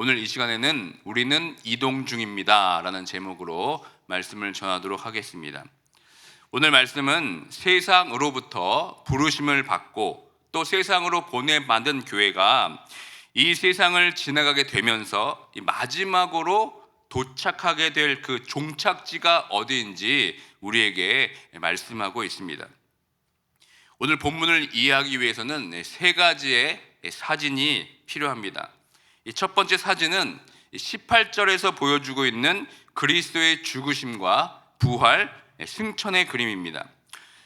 오늘 이 시간에는 우리는 이동 중입니다. 라는 제목으로 말씀을 전하도록 하겠습니다. 오늘 말씀은 세상으로부터 부르심을 받고 또 세상으로 보내받은 교회가 이 세상을 지나가게 되면서 이 마지막으로 도착하게 될 그 종착지가 어디인지 우리에게 말씀하고 있습니다. 오늘 본문을 이해하기 위해서는 네, 세 가지의 사진이 필요합니다. 이 첫 번째 사진은 18절에서 보여주고 있는 그리스도의 죽으심과 부활, 승천의 그림입니다.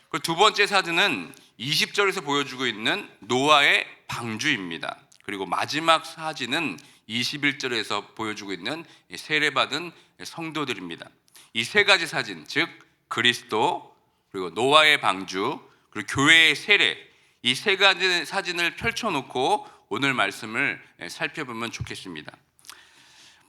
그리고 두 번째 사진은 20절에서 보여주고 있는 노아의 방주입니다. 그리고 마지막 사진은 21절에서 보여주고 있는 세례받은 성도들입니다. 이 세 가지 사진, 즉 그리스도 그리고 노아의 방주 그리고 교회의 세례 이 세 가지 사진을 펼쳐놓고 오늘 말씀을 살펴보면 좋겠습니다.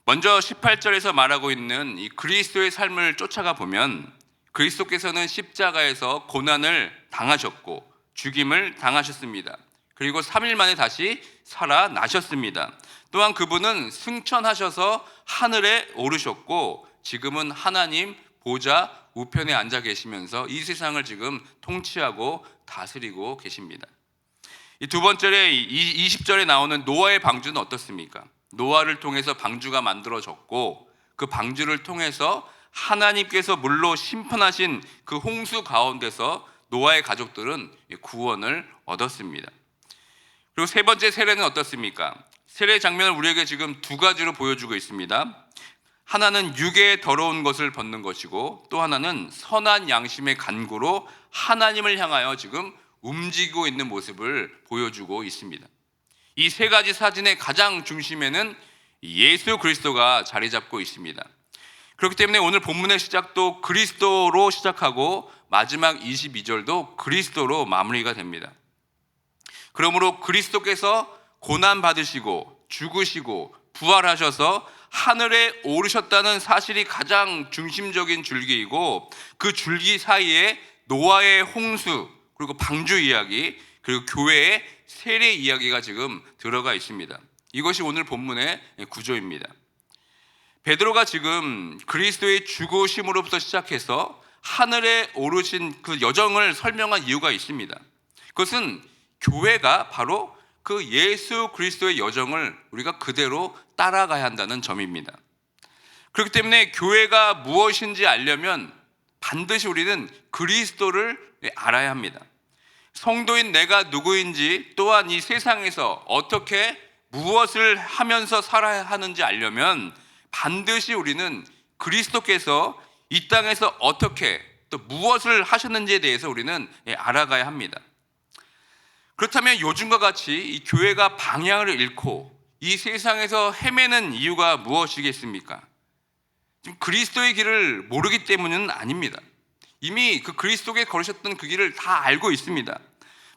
먼저 18절에서 말하고 있는 이 그리스도의 삶을 쫓아가 보면 그리스도께서는 십자가에서 고난을 당하셨고 죽임을 당하셨습니다. 그리고 3일 만에 다시 살아나셨습니다. 또한 그분은 승천하셔서 하늘에 오르셨고 지금은 하나님 보좌 우편에 앉아 계시면서 이 세상을 지금 통치하고 다스리고 계십니다. 이두 번째에 20절에 나오는 노아의 방주는 어떻습니까? 노아를 통해서 방주가 만들어졌고 그 방주를 통해서 하나님께서 물로 심판하신 그 홍수 가운데서 노아의 가족들은 구원을 얻었습니다. 그리고 세 번째 세례는 어떻습니까? 세례 장면을 우리에게 지금 두 가지로 보여주고 있습니다. 하나는 육의 더러운 것을 벗는 것이고 또 하나는 선한 양심의 간구로 하나님을 향하여 지금 움직이고 있는 모습을 보여주고 있습니다. 이 세 가지 사진의 가장 중심에는 예수 그리스도가 자리 잡고 있습니다. 그렇기 때문에 오늘 본문의 시작도 그리스도로 시작하고 마지막 22절도 그리스도로 마무리가 됩니다. 그러므로 그리스도께서 고난 받으시고 죽으시고 부활하셔서 하늘에 오르셨다는 사실이 가장 중심적인 줄기이고 그 줄기 사이에 노아의 홍수 그리고 방주 이야기 그리고 교회의 세례 이야기가 지금 들어가 있습니다. 이것이 오늘 본문의 구조입니다. 베드로가 지금 그리스도의 죽으심으로부터 시작해서 하늘에 오르신 그 여정을 설명한 이유가 있습니다. 그것은 교회가 바로 그 예수 그리스도의 여정을 우리가 그대로 따라가야 한다는 점입니다. 그렇기 때문에 교회가 무엇인지 알려면 반드시 우리는 그리스도를 알아야 합니다. 성도인 내가 누구인지 또한 이 세상에서 어떻게 무엇을 하면서 살아야 하는지 알려면 반드시 우리는 그리스도께서 이 땅에서 어떻게 또 무엇을 하셨는지에 대해서 우리는 알아가야 합니다. 그렇다면 요즘과 같이 이 교회가 방향을 잃고 이 세상에서 헤매는 이유가 무엇이겠습니까? 지금 그리스도의 길을 모르기 때문은 아닙니다. 이미 그 그리스도께 걸으셨던 그 길을 다 알고 있습니다.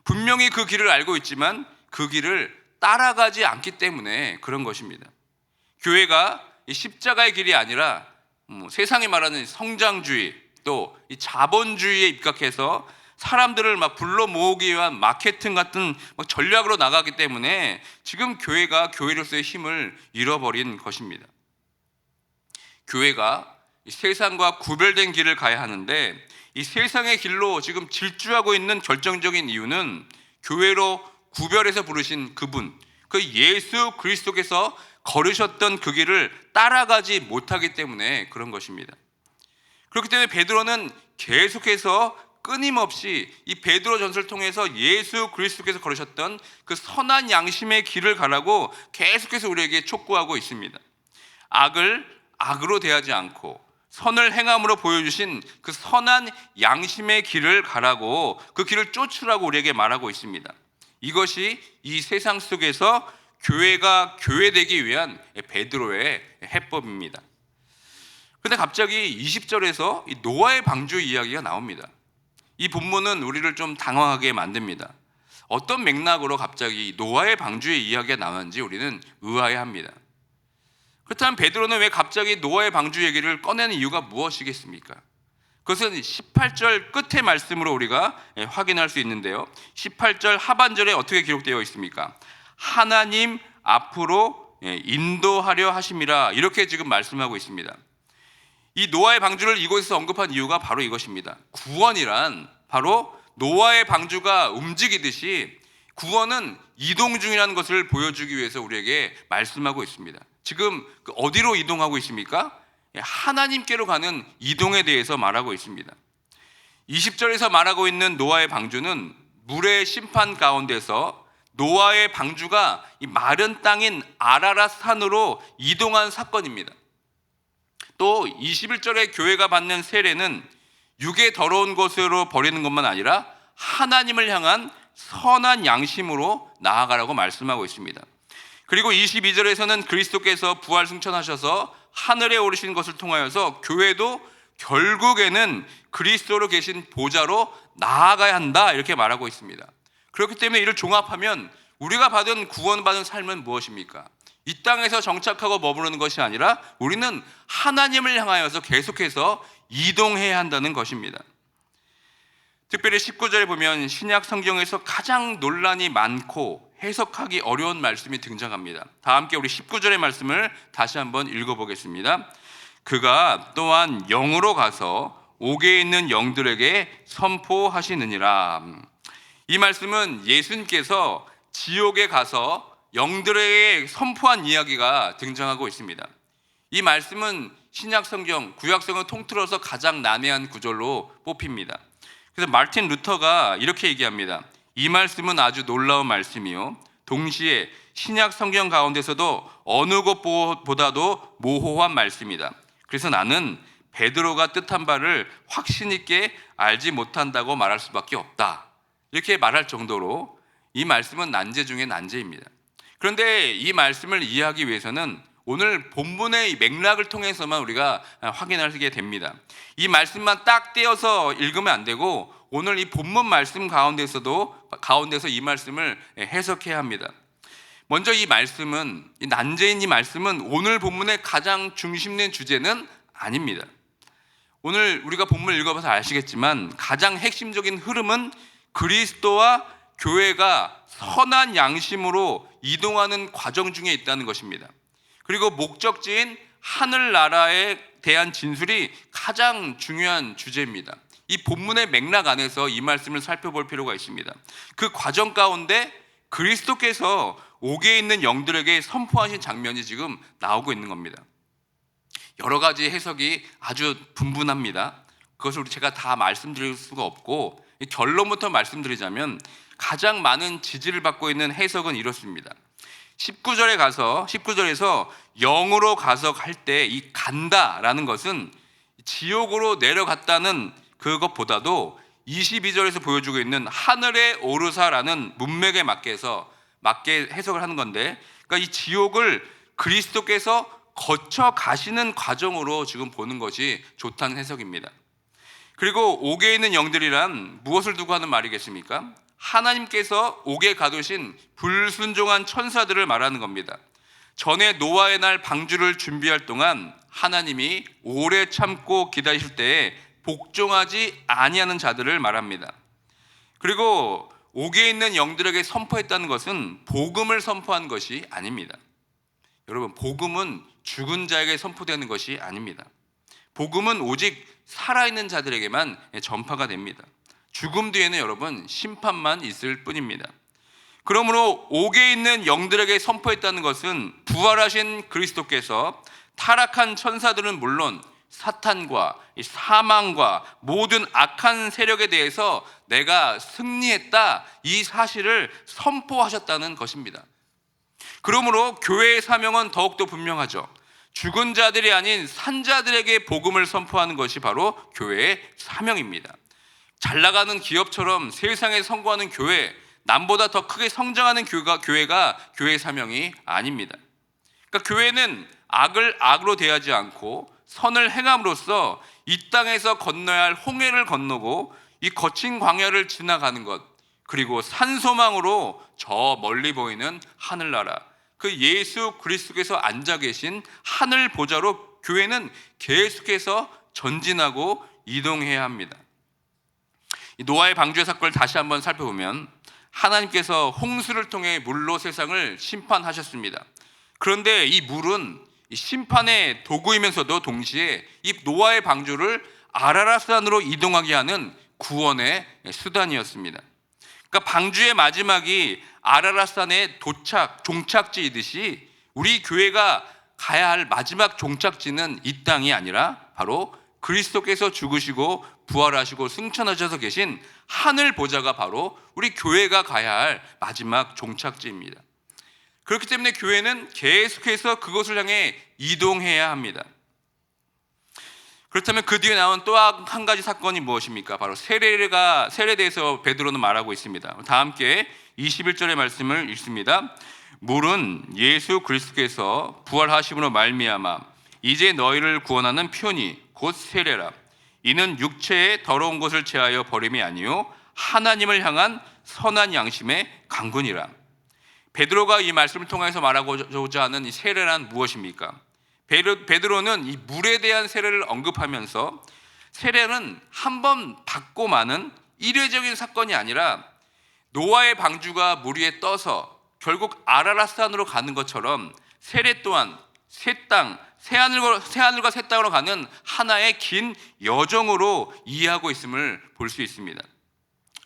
분명히 그 길을 알고 있지만 그 길을 따라가지 않기 때문에 그런 것입니다. 교회가 십자가의 길이 아니라 뭐 세상이 말하는 성장주의 또 자본주의에 입각해서 사람들을 막 불러 모으기 위한 마케팅 같은 전략으로 나가기 때문에 지금 교회가 교회로서의 힘을 잃어버린 것입니다. 교회가 세상과 구별된 길을 가야 하는데 이 세상의 길로 지금 질주하고 있는 결정적인 이유는 교회로 구별해서 부르신 그분, 그 예수 그리스도께서 걸으셨던 그 길을 따라가지 못하기 때문에 그런 것입니다. 그렇기 때문에 베드로는 계속해서 끊임없이 이 베드로 전설을 통해서 예수 그리스도께서 걸으셨던 그 선한 양심의 길을 가라고 계속해서 우리에게 촉구하고 있습니다. 악을 악으로 대하지 않고 선을 행함으로 보여주신 그 선한 양심의 길을 가라고 그 길을 쫓으라고 우리에게 말하고 있습니다. 이것이 이 세상 속에서 교회가 교회되기 위한 베드로의 해법입니다. 근데 갑자기 20절에서 노아의 방주 이야기가 나옵니다. 이 본문은 우리를 좀 당황하게 만듭니다. 어떤 맥락으로 갑자기 노아의 방주의 이야기가 나왔는지 우리는 의아해합니다. 그렇다면 베드로는 왜 갑자기 노아의 방주 얘기를 꺼내는 이유가 무엇이겠습니까? 그것은 18절 끝의 말씀으로 우리가 확인할 수 있는데요. 18절 하반절에 어떻게 기록되어 있습니까? 하나님 앞으로 예, 인도하려 하심이라 이렇게 지금 말씀하고 있습니다. 이 노아의 방주를 이곳에서 언급한 이유가 바로 이것입니다. 구원이란 바로 노아의 방주가 움직이듯이 구원은 이동 중이라는 것을 보여주기 위해서 우리에게 말씀하고 있습니다. 지금 그 어디로 이동하고 있습니까? 예, 하나님께로 가는 이동에 대해서 말하고 있습니다. 20절에서 말하고 있는 노아의 방주는 물의 심판 가운데서 노아의 방주가 이 마른 땅인 아라라 산으로 이동한 사건입니다. 또 21절에 교회가 받는 세례는 육의 더러운 것으로 버리는 것만 아니라 하나님을 향한 선한 양심으로 나아가라고 말씀하고 있습니다. 그리고 22절에서는 그리스도께서 부활 승천하셔서 하늘에 오르신 것을 통하여서 교회도 결국에는 그리스도로 계신 보좌로 나아가야 한다 이렇게 말하고 있습니다. 그렇기 때문에 이를 종합하면 우리가 받은 구원받은 삶은 무엇입니까? 이 땅에서 정착하고 머무르는 것이 아니라 우리는 하나님을 향하여서 계속해서 이동해야 한다는 것입니다. 특별히 19절에 보면 신약 성경에서 가장 논란이 많고 해석하기 어려운 말씀이 등장합니다. 다 함께 우리 19절의 말씀을 다시 한번 읽어보겠습니다. 그가 또한 영으로 가서 옥에 있는 영들에게 선포하시느니라. 이 말씀은 예수님께서 지옥에 가서 영들에게 선포한 이야기가 등장하고 있습니다. 이 말씀은 신약 성경, 구약 성경 통틀어서 가장 난해한 구절로 뽑힙니다. 그래서 마틴 루터가 이렇게 얘기합니다. 이 말씀은 아주 놀라운 말씀이요. 동시에 신약 성경 가운데서도 어느 것보다도 모호한 말씀이다. 그래서 나는 베드로가 뜻한 바를 확신 있게 알지 못한다고 말할 수밖에 없다. 이렇게 말할 정도로 이 말씀은 난제 중에 난제입니다. 그런데 이 말씀을 이해하기 위해서는 오늘 본문의 맥락을 통해서만 우리가 확인하게 됩니다. 이 말씀만 딱 떼어서 읽으면 안 되고 오늘 이 본문 말씀 가운데서도 가운데서 이 말씀을 해석해야 합니다. 먼저 이 말씀은 이 난제인 이 말씀은 오늘 본문의 가장 중심된 주제는 아닙니다. 오늘 우리가 본문 읽어봐서 아시겠지만 가장 핵심적인 흐름은 그리스도와 교회가 선한 양심으로 이동하는 과정 중에 있다는 것입니다. 그리고 목적지인 하늘나라에 대한 진술이 가장 중요한 주제입니다. 이 본문의 맥락 안에서 이 말씀을 살펴볼 필요가 있습니다. 그 과정 가운데 그리스도께서 옥에 있는 영들에게 선포하신 장면이 지금 나오고 있는 겁니다. 여러 가지 해석이 아주 분분합니다. 그것을 제가 다 말씀드릴 수가 없고 결론부터 말씀드리자면 가장 많은 지지를 받고 있는 해석은 이렇습니다. 19절에 가서 19절에서 영으로 가서 갈 때 이 간다라는 것은 지옥으로 내려갔다는 그것보다도 22절에서 보여주고 있는 하늘에 오르사라는 문맥에 맞게서 맞게 해석을 하는 건데 그러니까 이 지옥을 그리스도께서 거쳐 가시는 과정으로 지금 보는 것이 좋다는 해석입니다. 그리고 옥에 있는 영들이란 무엇을 두고 하는 말이겠습니까? 하나님께서 옥에 가두신 불순종한 천사들을 말하는 겁니다. 전에 노아의 날 방주를 준비할 동안 하나님이 오래 참고 기다리실 때에 복종하지 아니하는 자들을 말합니다. 그리고 옥에 있는 영들에게 선포했다는 것은 복음을 선포한 것이 아닙니다. 여러분, 복음은 죽은 자에게 선포되는 것이 아닙니다. 복음은 오직 살아있는 자들에게만 전파가 됩니다. 죽음 뒤에는 여러분 심판만 있을 뿐입니다. 그러므로 옥에 있는 영들에게 선포했다는 것은 부활하신 그리스도께서 타락한 천사들은 물론 사탄과 사망과 모든 악한 세력에 대해서 내가 승리했다 이 사실을 선포하셨다는 것입니다. 그러므로 교회의 사명은 더욱더 분명하죠. 죽은 자들이 아닌 산자들에게 복음을 선포하는 것이 바로 교회의 사명입니다. 잘 나가는 기업처럼 세상에 성공하는 교회, 남보다 더 크게 성장하는 교회가, 교회가 교회 사명이 아닙니다. 그러니까 교회는 악을 악으로 대하지 않고 선을 행함으로써 이 땅에서 건너야 할 홍해를 건너고 이 거친 광야를 지나가는 것 그리고 산소망으로 저 멀리 보이는 하늘나라 그 예수 그리스도께서 앉아 계신 하늘 보좌로 교회는 계속해서 전진하고 이동해야 합니다. 노아의 방주의 사건을 다시 한번 살펴보면 하나님께서 홍수를 통해 물로 세상을 심판하셨습니다. 그런데 이 물은 이 심판의 도구이면서도 동시에 이 노아의 방주를 아라라산으로 이동하게 하는 구원의 수단이었습니다. 그러니까 방주의 마지막이 아라라산의 도착 종착지이듯이 우리 교회가 가야 할 마지막 종착지는 이 땅이 아니라 바로 그리스도께서 죽으시고 부활하시고 승천하셔서 계신 하늘 보좌가 바로 우리 교회가 가야 할 마지막 종착지입니다. 그렇기 때문에 교회는 계속해서 그것을 향해 이동해야 합니다. 그렇다면 그 뒤에 나온 또 한 가지 사건이 무엇입니까? 바로 세례가 세례대에서 베드로는 말하고 있습니다. 다 함께 21절의 말씀을 읽습니다. 물은 예수 그리스도께서 부활하심으로 말미암아 이제 너희를 구원하는 표니 곧 세례라. 이는 육체의 더러운 것을 제하여 버림이 아니요 하나님을 향한 선한 양심의 강군이라. 베드로가 이 말씀을 통해서 말하고자 하는 이 세례란 무엇입니까? 베드- 베드로는 이 물에 대한 세례를 언급하면서 세례는 한 번 받고 마는 일회적인 사건이 아니라 노아의 방주가 물 위에 떠서 결국 아라라산으로 가는 것처럼 세례 또한 새 땅, 새 하늘과 새 하늘과 새 땅으로 가는 하나의 긴 여정으로 이해하고 있음을 볼 수 있습니다.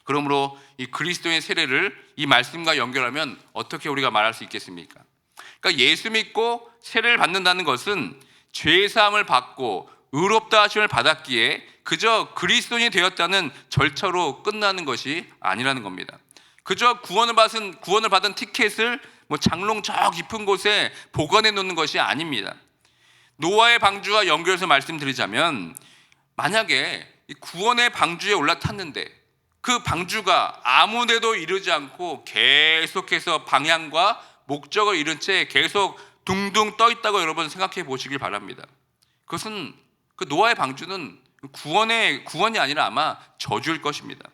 그러므로 이 그리스도의 세례를 이 말씀과 연결하면 어떻게 우리가 말할 수 있겠습니까? 그러니까 예수 믿고 세례를 받는다는 것은 죄 사함을 받고 의롭다 하심을 받았기에 그저 그리스도인이 되었다는 절차로 끝나는 것이 아니라는 겁니다. 그저 구원을 받은 구원을 받은 티켓을 뭐 장롱 저 깊은 곳에 보관해 놓는 것이 아닙니다. 노아의 방주와 연결해서 말씀드리자면 만약에 이 구원의 방주에 올라탔는데 그 방주가 아무데도 이르지 않고 계속해서 방향과 목적을 잃은 채 계속 둥둥 떠 있다고 여러분 생각해 보시길 바랍니다. 그것은 그 노아의 방주는 구원의 구원이 아니라 아마 저주일 것입니다.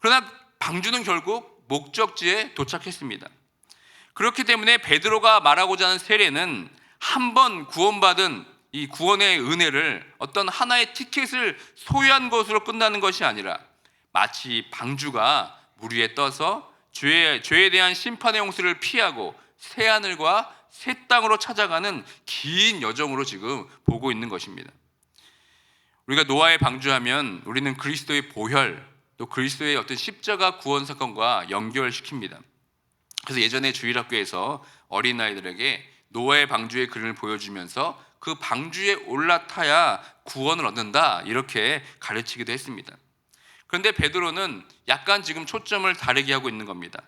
그러나 방주는 결국 목적지에 도착했습니다. 그렇기 때문에 베드로가 말하고자 하는 세례는 한 번 구원받은 이 구원의 은혜를 어떤 하나의 티켓을 소유한 것으로 끝나는 것이 아니라 마치 방주가 물 위에 떠서 죄에, 죄에 대한 심판의 홍수를 피하고 새 하늘과 새 땅으로 찾아가는 긴 여정으로 지금 보고 있는 것입니다. 우리가 노아의 방주하면 우리는 그리스도의 보혈 또 그리스도의 어떤 십자가 구원 사건과 연결시킵니다. 그래서 예전에 주일학교에서 어린아이들에게 노아의 방주의 그림을 보여주면서 그 방주에 올라타야 구원을 얻는다 이렇게 가르치기도 했습니다. 그런데 베드로는 약간 지금 초점을 다르게 하고 있는 겁니다.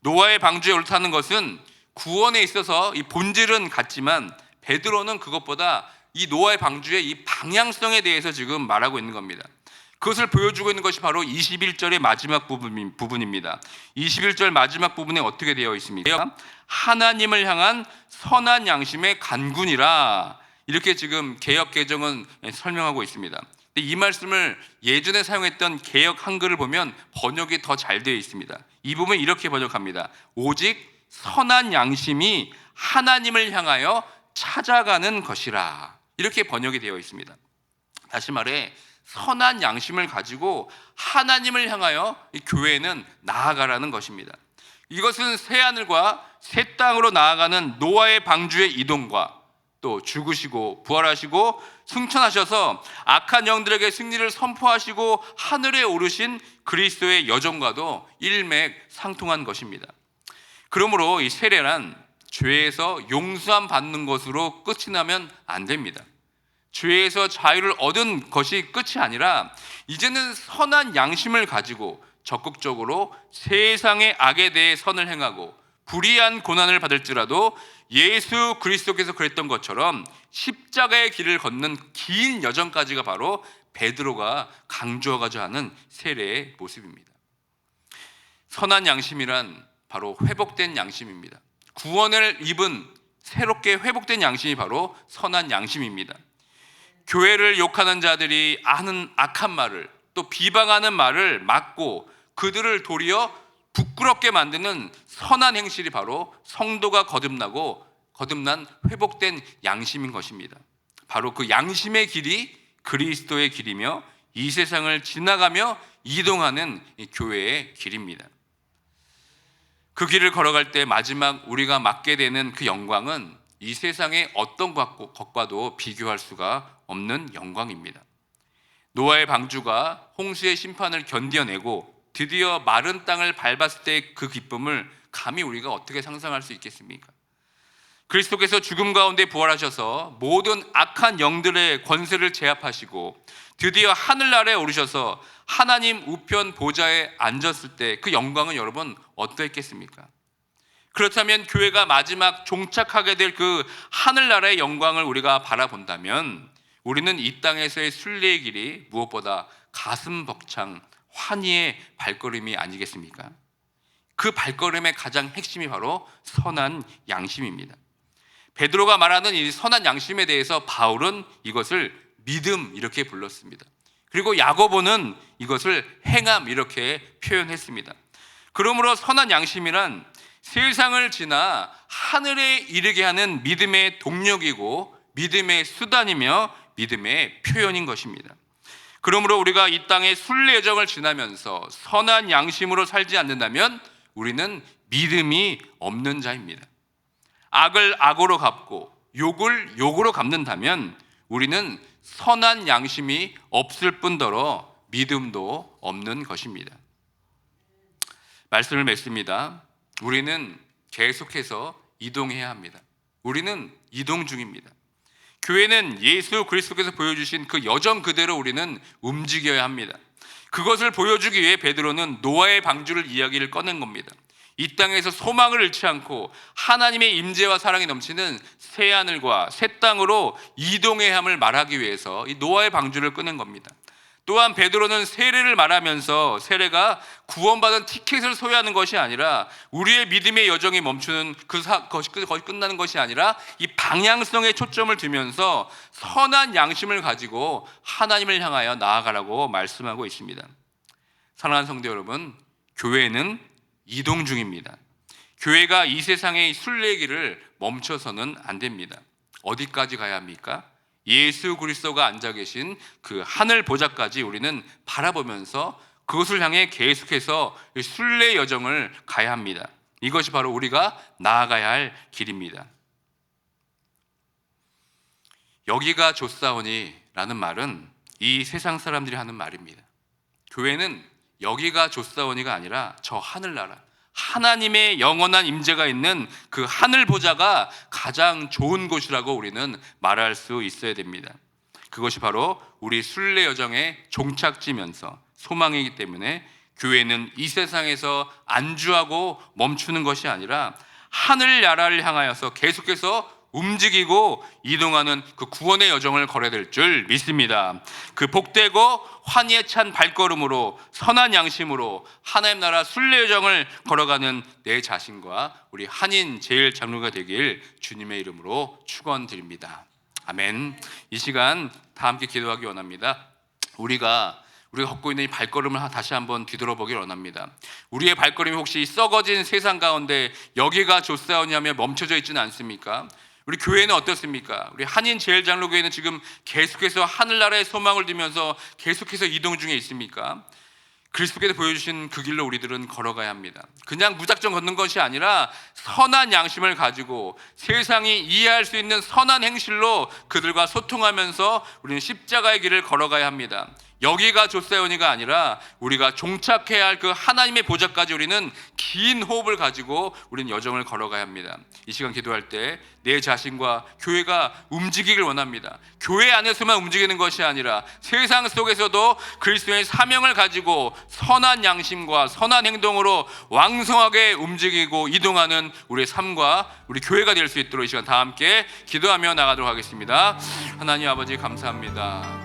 노아의 방주에 올라타는 것은 구원에 있어서 이 본질은 같지만 베드로는 그것보다 이 노아의 방주의 이 방향성에 대해서 지금 말하고 있는 겁니다. 그것을 보여주고 있는 것이 바로 21절의 마지막 부분, 부분입니다. 21절 마지막 부분에 어떻게 되어 있습니까? 하나님을 향한 선한 양심의 간군이라 이렇게 지금 개혁 개정은 설명하고 있습니다. 근데 이 말씀을 예전에 사용했던 개혁 한글을 보면 번역이 더 잘 되어 있습니다. 이 부분 이렇게 번역합니다. 오직 선한 양심이 하나님을 향하여 찾아가는 것이라 이렇게 번역이 되어 있습니다. 다시 말해 선한 양심을 가지고 하나님을 향하여 이 교회는 나아가라는 것입니다. 이것은 새 하늘과 새 땅으로 나아가는 노아의 방주의 이동과 또 죽으시고 부활하시고 승천하셔서 악한 영들에게 승리를 선포하시고 하늘에 오르신 그리스도의 여정과도 일맥 상통한 것입니다. 그러므로 이 세례란 죄에서 용서함 받는 것으로 끝이 나면 안 됩니다. 죄에서 자유를 얻은 것이 끝이 아니라 이제는 선한 양심을 가지고 적극적으로 세상의 악에 대해 선을 행하고 불의한 고난을 받을지라도 예수 그리스도께서 그랬던 것처럼 십자가의 길을 걷는 긴 여정까지가 바로 베드로가 강조하고자 하는 세례의 모습입니다. 선한 양심이란 바로 회복된 양심입니다. 구원을 입은 새롭게 회복된 양심이 바로 선한 양심입니다. 교회를 욕하는 자들이 아는 악한 말을 또 비방하는 말을 막고 그들을 도리어 부끄럽게 만드는 선한 행실이 바로 성도가 거듭나고 거듭난 회복된 양심인 것입니다. 바로 그 양심의 길이 그리스도의 길이며 이 세상을 지나가며 이동하는 이 교회의 길입니다. 그 길을 걸어갈 때 마지막 우리가 맡게 되는 그 영광은 이 세상의 어떤 것과- 것과도 비교할 수가 없는 영광입니다. 노아의 방주가 홍수의 심판을 견뎌내고 드디어 마른 땅을 밟았을 때 그 기쁨을 감히 우리가 어떻게 상상할 수 있겠습니까? 그리스도께서 죽음 가운데 부활하셔서 모든 악한 영들의 권세를 제압하시고 드디어 하늘나라에 오르셔서 하나님 우편 보좌에 앉았을 때 그 영광은 여러분 어떠했겠습니까? 그렇다면 교회가 마지막 종착하게 될 그 하늘나라의 영광을 우리가 바라본다면 우리는 이 땅에서의 순례의 길이 무엇보다 가슴 벅찬 환희의 발걸음이 아니겠습니까? 그 발걸음의 가장 핵심이 바로 선한 양심입니다. 베드로가 말하는 이 선한 양심에 대해서 바울은 이것을 믿음 이렇게 불렀습니다. 그리고 야고보는 이것을 행함 이렇게 표현했습니다. 그러므로 선한 양심이란 세상을 지나 하늘에 이르게 하는 믿음의 동력이고 믿음의 수단이며 믿음의 표현인 것입니다. 그러므로 우리가 이 땅의 순례 여정을 지나면서 선한 양심으로 살지 않는다면 우리는 믿음이 없는 자입니다. 악을 악으로 갚고 욕을 욕으로 갚는다면 우리는 선한 양심이 없을 뿐더러 믿음도 없는 것입니다. 말씀을 맺습니다. 우리는 계속해서 이동해야 합니다. 우리는 이동 중입니다. 교회는 예수 그리스도께서 보여주신 그 여정 그대로 우리는 움직여야 합니다. 그것을 보여주기 위해 베드로는 노아의 방주를 이야기를 꺼낸 겁니다. 이 땅에서 소망을 잃지 않고 하나님의 임재와 사랑이 넘치는 새 하늘과 새 땅으로 이동해야 함을 말하기 위해서 이 노아의 방주를 꺼낸 겁니다. 또한 베드로는 세례를 말하면서 세례가 구원받은 티켓을 소유하는 것이 아니라 우리의 믿음의 여정이 멈추는 그 사, 것이 끝나는 것이 아니라 이 방향성에 초점을 두면서 선한 양심을 가지고 하나님을 향하여 나아가라고 말씀하고 있습니다. 사랑하는 성도 여러분, 교회는 이동 중입니다. 교회가 이 세상의 순례길을 멈춰서는 안 됩니다. 어디까지 가야 합니까? 예수 그리스도가 앉아 계신 그 하늘 보좌까지 우리는 바라보면서 그것을 향해 계속해서 이 순례 여정을 가야 합니다. 이것이 바로 우리가 나아가야 할 길입니다. 여기가 좋사오니라는 말은 이 세상 사람들이 하는 말입니다. 교회는 여기가 좋사오니가 아니라 저 하늘나라 하나님의 영원한 임재가 있는 그 하늘 보좌가 가장 좋은 곳이라고 우리는 말할 수 있어야 됩니다. 그것이 바로 우리 순례 여정의 종착지면서 소망이기 때문에 교회는 이 세상에서 안주하고 멈추는 것이 아니라 하늘 나라를 향하여서 계속해서 움직이고 이동하는 그 구원의 여정을 걸어야 될 줄 믿습니다. 그 복되고 환희에 찬 발걸음으로 선한 양심으로 하나님 나라 순례 여정을 걸어가는 내 자신과 우리 한인 제일 장로가 되길 주님의 이름으로 축원드립니다. 아멘. 이 시간 다 함께 기도하기 원합니다. 우리가 우리가 걷고 있는 이 발걸음을 다시 한번 뒤돌아보길 원합니다. 우리의 발걸음이 혹시 썩어진 세상 가운데 여기가 좋사오냐며 멈춰져 있지는 않습니까? 우리 교회는 어떻습니까? 우리 한인 제일장로교회는 지금 계속해서 하늘나라의 소망을 두면서 계속해서 이동 중에 있습니까? 그리스도께서 보여주신 그 길로 우리들은 걸어가야 합니다. 그냥 무작정 걷는 것이 아니라 선한 양심을 가지고 세상이 이해할 수 있는 선한 행실로 그들과 소통하면서 우리는 십자가의 길을 걸어가야 합니다. 여기가 조세원이가 아니라 우리가 종착해야 할 그 하나님의 보좌까지 우리는 긴 호흡을 가지고 우리는 여정을 걸어가야 합니다. 이 시간 기도할 때 내 자신과 교회가 움직이길 원합니다. 교회 안에서만 움직이는 것이 아니라 세상 속에서도 그리스도의 사명을 가지고 선한 양심과 선한 행동으로 왕성하게 움직이고 이동하는 우리의 삶과 우리 교회가 될 수 있도록 이 시간 다 함께 기도하며 나가도록 하겠습니다. 하나님 아버지 감사합니다.